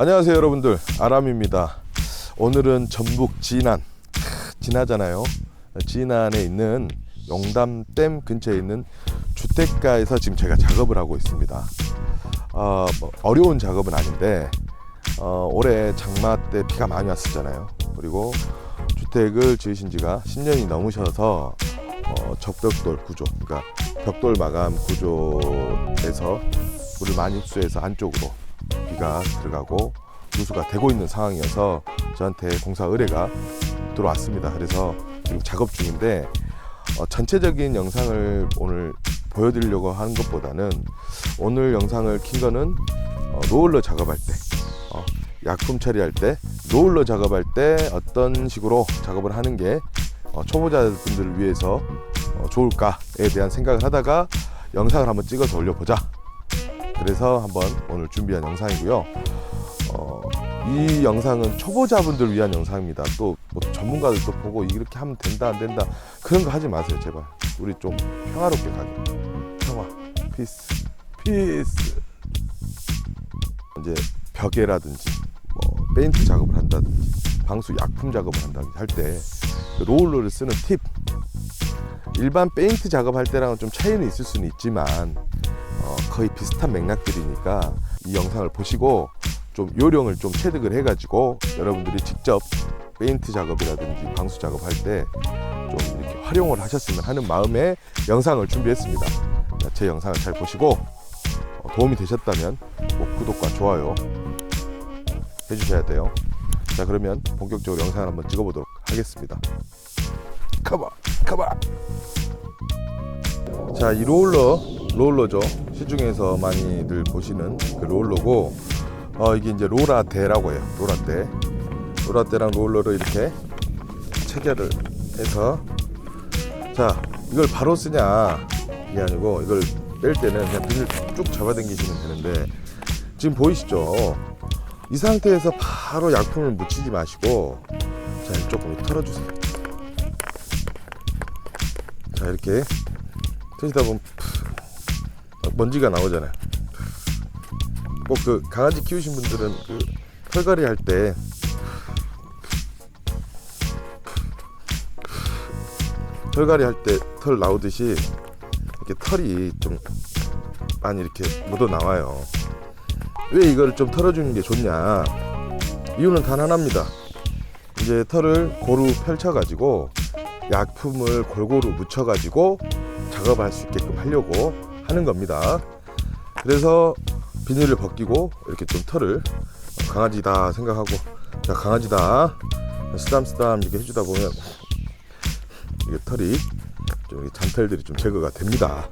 안녕하세요 여러분들. 아람입니다. 오늘은 전북 진안. 크, 진하잖아요. 진안에 있는 용담댐 근처에 있는 주택가에서 지금 제가 작업을 하고 있습니다. 어, 뭐 어려운 작업은 아닌데 어, 올해 장마 때 비가 많이 왔었잖아요. 그리고 주택을 지으신 지가 10년이 넘으셔서 어, 접벽돌 구조 그러니까 벽돌 마감 구조에서 물을 많이 흡수해서 안쪽으로 비가 들어가고 누수가 되고 있는 상황이어서 저한테 공사 의뢰가 들어왔습니다. 그래서 지금 작업 중인데 어, 전체적인 영상을 오늘 보여드리려고 하는 것보다는 오늘 영상을 킨 거는 어, 로울러 작업할 때 어, 약품 처리할 때 로울러 작업할 때 어떤 식으로 작업을 하는 게 어, 초보자분들을 위해서 어, 좋을까에 대한 생각을 하다가 영상을 한번 찍어서 올려보자 그래서 한번 오늘 준비한 영상이고요. 어, 이 영상은 초보자분들 위한 영상입니다. 또 뭐 전문가들도 보고 이렇게 하면 된다 안 된다 그런 거 하지 마세요 제발. 우리 좀 평화롭게 가게. 평화, 피스, 피스. 이제 벽에라든지 뭐 페인트 작업을 한다든지 방수 약품 작업을 한다든지 할 때 로울러를 쓰는 팁. 일반 페인트 작업할 때랑은 좀 차이는 있을 수는 있지만 어, 거의 비슷한 맥락들이니까 이 영상을 보시고 좀 요령을 좀 체득을 해가지고 여러분들이 직접 페인트 작업이라든지 방수 작업할 때 좀 이렇게 활용을 하셨으면 하는 마음에 영상을 준비했습니다. 자, 제 영상을 잘 보시고 어, 도움이 되셨다면 꼭 구독과 좋아요 해주셔야 돼요. 자 그러면 본격적으로 영상을 한번 찍어보도록 하겠습니다. 가봐, 가봐. 자, 이 롤러, 롤러죠. 시중에서 많이들 보시는 그 롤러고, 어, 이게 이제 로라대라고 해요. 로라대. 로라대랑 롤러를 이렇게 체결을 해서, 자, 이걸 바로 쓰냐, 이게 아니고, 이걸 뺄 때는 그냥 비닐 쭉 잡아당기시면 되는데, 지금 보이시죠? 이 상태에서 바로 약품을 묻히지 마시고, 자, 이조금 털어주세요. 자, 이렇게 터지다 보면 막 먼지가 나오잖아요. 꼭 그 강아지 키우신 분들은 그 털갈이 할 때 털갈이 할 때 털 나오듯이 이렇게 털이 좀 많이 이렇게 묻어 나와요. 왜 이걸 좀 털어주는 게 좋냐? 이유는 단 하나입니다. 이제 털을 고루 펼쳐가지고 약품을 골고루 묻혀가지고 작업할 수 있게끔 하려고 하는 겁니다. 그래서 비닐을 벗기고 이렇게 좀 털을 강아지다 생각하고 자 강아지다 쓰담쓰담 이렇게 해주다 보면 이게 털이 좀 잔털들이 좀 제거가 됩니다.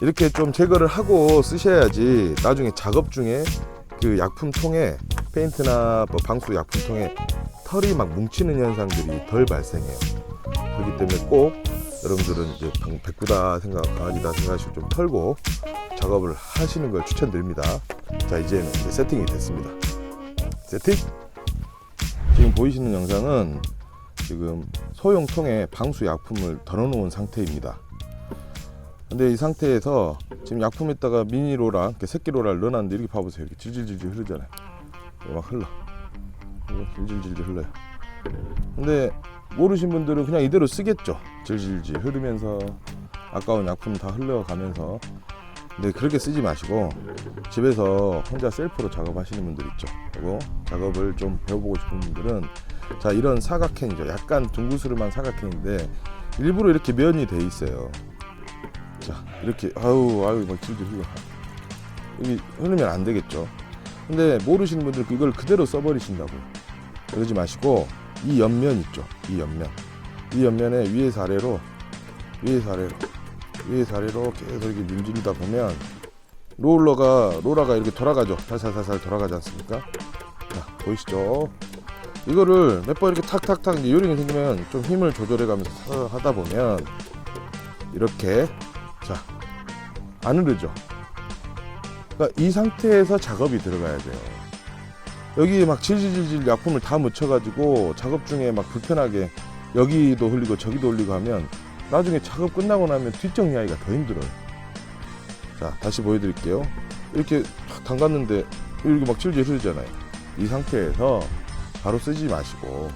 이렇게 좀 제거를 하고 쓰셔야지 나중에 작업 중에 그 약품 통에 페인트나 뭐 방수 약품 통에 털이 막 뭉치는 현상들이 덜 발생해요. 그렇기 때문에 꼭 여러분들은 이제 방- 백구다 생각, 강아지다 생각하시고 좀 털고 작업을 하시는 걸 추천드립니다. 자, 이제 세팅이 됐습니다. 세팅? 지금 보이시는 영상은 지금 소형 통에 방수 약품을 덜어놓은 상태입니다. 근데 이 상태에서 지금 약품에다가 미니로랑 새끼로라를 넣어놨는데 이렇게 봐보세요. 이렇게 질질질질 흐르잖아요. 막 흘러. 질질질질 흘러요. 근데 모르신 분들은 그냥 이대로 쓰겠죠. 질질질 흐르면서 아까운 약품 다 흘러가면서. 근데 그렇게 쓰지 마시고 집에서 혼자 셀프로 작업하시는 분들 있죠. 그리고 작업을 좀 배워보고 싶은 분들은 자 이런 사각캔이죠. 약간 둥그스름한 사각캔인데 일부러 이렇게 면이 돼 있어요. 자 이렇게 아유 아유 막 질질 흘러. 여기 흐르면 안 되겠죠. 근데 모르시는 분들 이걸 그대로 써버리신다고. 그러지 마시고 이 옆면 있죠. 이 옆면. 이 옆면에 위에서 아래로 위에서 아래로 위에서 아래로 계속 이렇게 문지르다 보면 롤러가 로라가 이렇게 돌아가죠. 살살살살 돌아가지 않습니까? 자 보이시죠? 이거를 몇 번 이렇게 탁탁탁 이제 요령이 생기면 좀 힘을 조절해가면서 사- 하다 보면 이렇게 자 안 흐르죠. 그러니까 이 상태에서 작업이 들어가야 돼요. 여기 막 질질질질 약품을 다 묻혀가지고 작업 중에 막 불편하게 여기도 흘리고 저기도 흘리고 하면 나중에 작업 끝나고 나면 뒷정리하기가 더 힘들어요. 자 다시 보여드릴게요. 이렇게 탁 담갔는데 이렇게 막 질질 흐르잖아요. 이 상태에서 바로 쓰지 마시고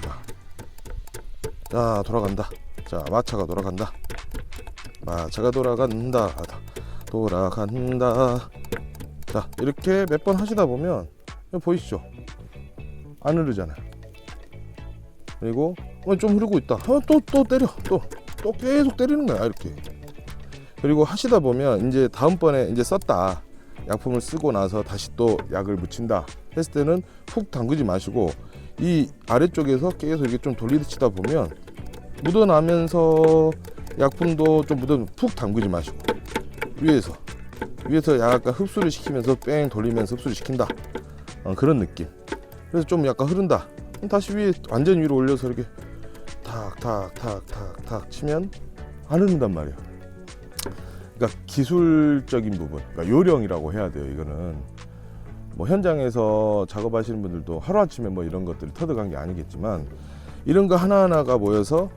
자, 자 돌아간다 자 마차가 돌아간다 마차가 돌아간다 돌아간다 자 이렇게 몇 번 하시다 보면 보이시죠? 안 흐르잖아요. 그리고 어, 좀 흐르고 있다. 하면 또또 때려. 또 또 계속 때리는 거야 이렇게. 그리고 하시다 보면 이제 다음번에 이제 썼다. 약품을 쓰고 나서 다시 또 약을 묻힌다. 했을 때는 푹 담그지 마시고 이 아래쪽에서 계속 이렇게 좀 돌리치다 보면 묻어나면서 약품도 좀 묻어 푹 담그지 마시고 위에서. 위에서 약간 흡수를 시키면서 뺑 돌리면서 흡수를 시킨다 어, 그런 느낌. 그래서 좀 약간 흐른다. 다시 위에 완전 위로 올려서 이렇게 탁탁탁탁탁 치면 안 흐른단 말이에요 그러니까 기술적인 부분, 그러니까 요령이라고 해야 돼요. 이거는. 뭐 현장에서 작업하시는 분들도 하루 아침에 뭐 이런 것들이 터득한 게 아니겠지만 이런 거 하나 하나가 모여서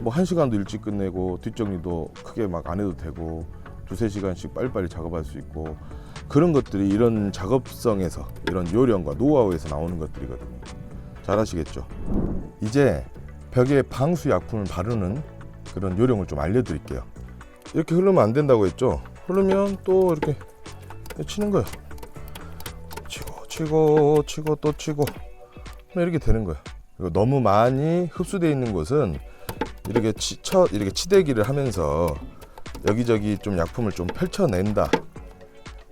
뭐 한 시간도 일찍 끝내고 뒷정리도 크게 막 안 해도 되고 두세 시간씩 빨리빨리 작업할 수 있고 그런 것들이 이런 작업성에서 이런 요령과 노하우에서 나오는 것들이거든요. 잘 아시겠죠? 이제 벽에 방수 약품을 바르는 그런 요령을 좀 알려드릴게요. 이렇게 흐르면 안 된다고 했죠. 흐르면 또 이렇게 치는 거예요. 치고 치고 치고 또 치고 이렇게 되는 거예요. 그리고 너무 많이 흡수되어 있는 곳은 이렇게 치 쳐 이렇게 치대기를 하면서 여기저기 좀 약품을 좀 펼쳐낸다.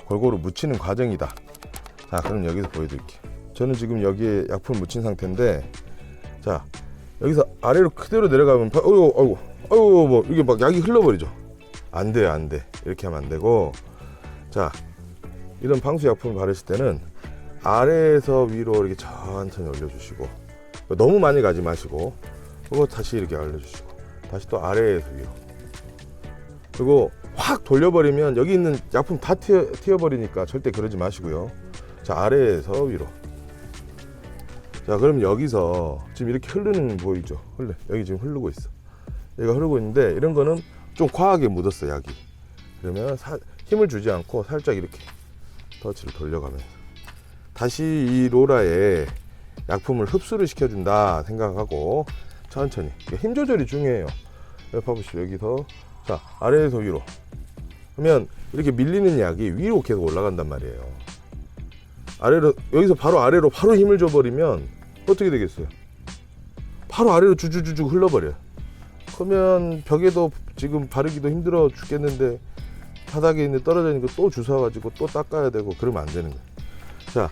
골고루 묻히는 과정이다. 자, 그럼 여기서 보여드릴게요. 저는 지금 여기에 약품을 묻힌 상태인데, 자 여기서 아래로 그대로 내려가면, 바- 어이구, 어이구, 어이구, 뭐 이게 막 약이 흘러버리죠. 안 돼요, 안 돼. 이렇게 하면 안 되고. 자, 이런 방수 약품을 바르실 때는 아래에서 위로 이렇게 천천히 올려주시고, 너무 많이 가지 마시고, 그리고 다시 이렇게 올려주시고, 다시 또 아래에서 위로. 그리고 확 돌려버리면 여기 있는 약품 다 튀어, 튀어버리니까 절대 그러지 마시고요. 자, 아래에서 위로. 자, 그럼 여기서 지금 이렇게 흐르는 거 보이죠? 흘러. 여기 지금 흐르고 있어. 얘가 흐르고 있는데 이런 거는 좀 과하게 묻었어 약이 그러면 사- 힘을 주지 않고 살짝 이렇게 터치를 돌려가면서 다시 이 로라에 약품을 흡수를 시켜준다 생각하고 천천히 힘 조절이 중요해요 여기 봐보시죠 여기서 자 아래에서 위로 그러면 이렇게 밀리는 약이 위로 계속 올라간단 말이에요 아래로 여기서 바로 아래로 바로 힘을 줘버리면 어떻게 되겠어요 바로 아래로 주주주주 흘러버려요 그러면 벽에도 지금 바르기도 힘들어 죽겠는데 바닥에 있는 떨어져 있는 거 또 주워가지고 또 닦아야 되고 그러면 안 되는 거예요. 자,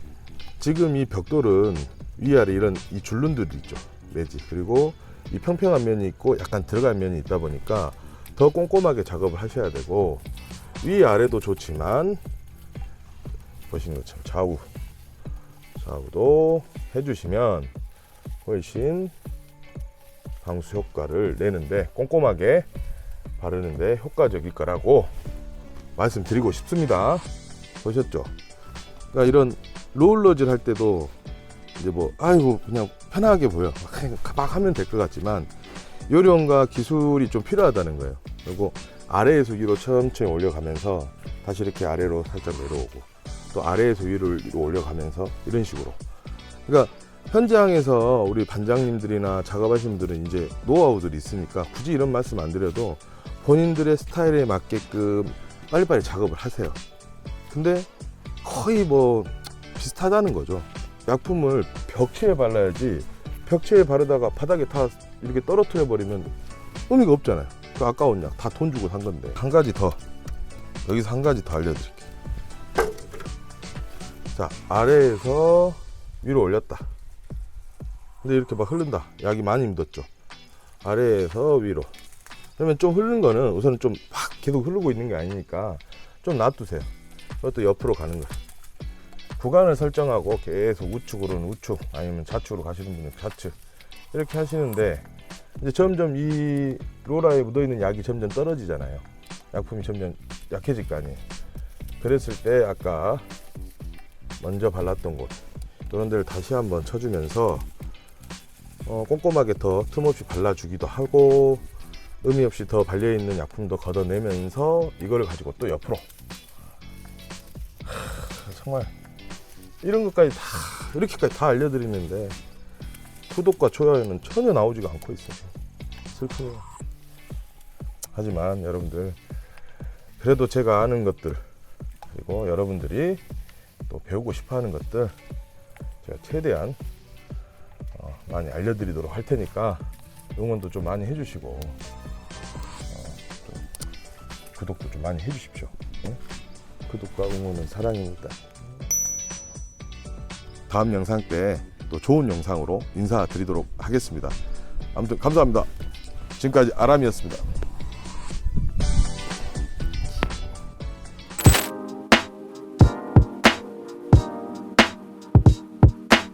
지금 이 벽돌은 위아래 이런 이 줄눈들이 있죠. 매지. 그리고 이 평평한 면이 있고 약간 들어간 면이 있다 보니까 더 꼼꼼하게 작업을 하셔야 되고 위아래도 좋지만 보시는 것처럼 좌우 좌우도 해주시면 훨씬 방수 효과를 내는데 꼼꼼하게 바르는데 효과적일 거라고 말씀드리고 싶습니다. 보셨죠? 그러니까 이런 롤러질 할 때도 이제 뭐 아이고 그냥 편하게 보여 막 하면 될 것 같지만 요령과 기술이 좀 필요하다는 거예요. 그리고 아래에서 위로 천천히 올려가면서 다시 이렇게 아래로 살짝 내려오고 또 아래에서 위로 올려가면서 이런 식으로. 그러니까 현장에서 우리 반장님들이나 작업하시는 분들은 이제 노하우들이 있으니까 굳이 이런 말씀 안 드려도 본인들의 스타일에 맞게끔 빨리빨리 작업을 하세요. 근데 거의 뭐 비슷하다는 거죠. 약품을 벽체에 발라야지 벽체에 바르다가 바닥에 다 이렇게 떨어뜨려 버리면 의미가 없잖아요. 그 아까운 약 다 돈 주고 산 건데 한 가지 더 여기서 한 가지 더 알려드릴게요. 자 아래에서 위로 올렸다. 근데 이렇게 막 흐른다. 약이 많이 묻었죠. 아래에서 위로. 그러면 좀 흐르는 거는 우선은 좀막 계속 흐르고 있는 게 아니니까 좀 놔두세요. 그것도 옆으로 가는 거예요. 구간을 설정하고 계속 우측으로는 우측 아니면 좌측으로 가시는 분은 좌측 이렇게 하시는데 이제 점점 이 로라에 묻어 있는 약이 점점 떨어지잖아요. 약품이 점점 약해질 거 아니에요. 그랬을 때 아까 먼저 발랐던 곳 이런 데를 다시 한번 쳐주면서 어, 꼼꼼하게 더 틈없이 발라주기도 하고 의미 없이 더 발려 있는 약품도 걷어내면서 이거를 가지고 또 옆으로 하, 정말 이런 것까지 다 이렇게까지 다 알려드리는데 구독과 좋아요는 전혀 나오지가 않고 있어요. 슬퍼요. 하지만 여러분들 그래도 제가 아는 것들 그리고 여러분들이 또 배우고 싶어하는 것들 제가 최대한 어, 많이 알려드리도록 할 테니까 응원도 좀 많이 해주시고 어, 좀 구독도 좀 많이 해주십시오. 예? 구독과 응원은 사랑입니다. 다음 영상 때 또 좋은 영상으로 인사드리도록 하겠습니다. 아무튼 감사합니다. 지금까지 아람이었습니다.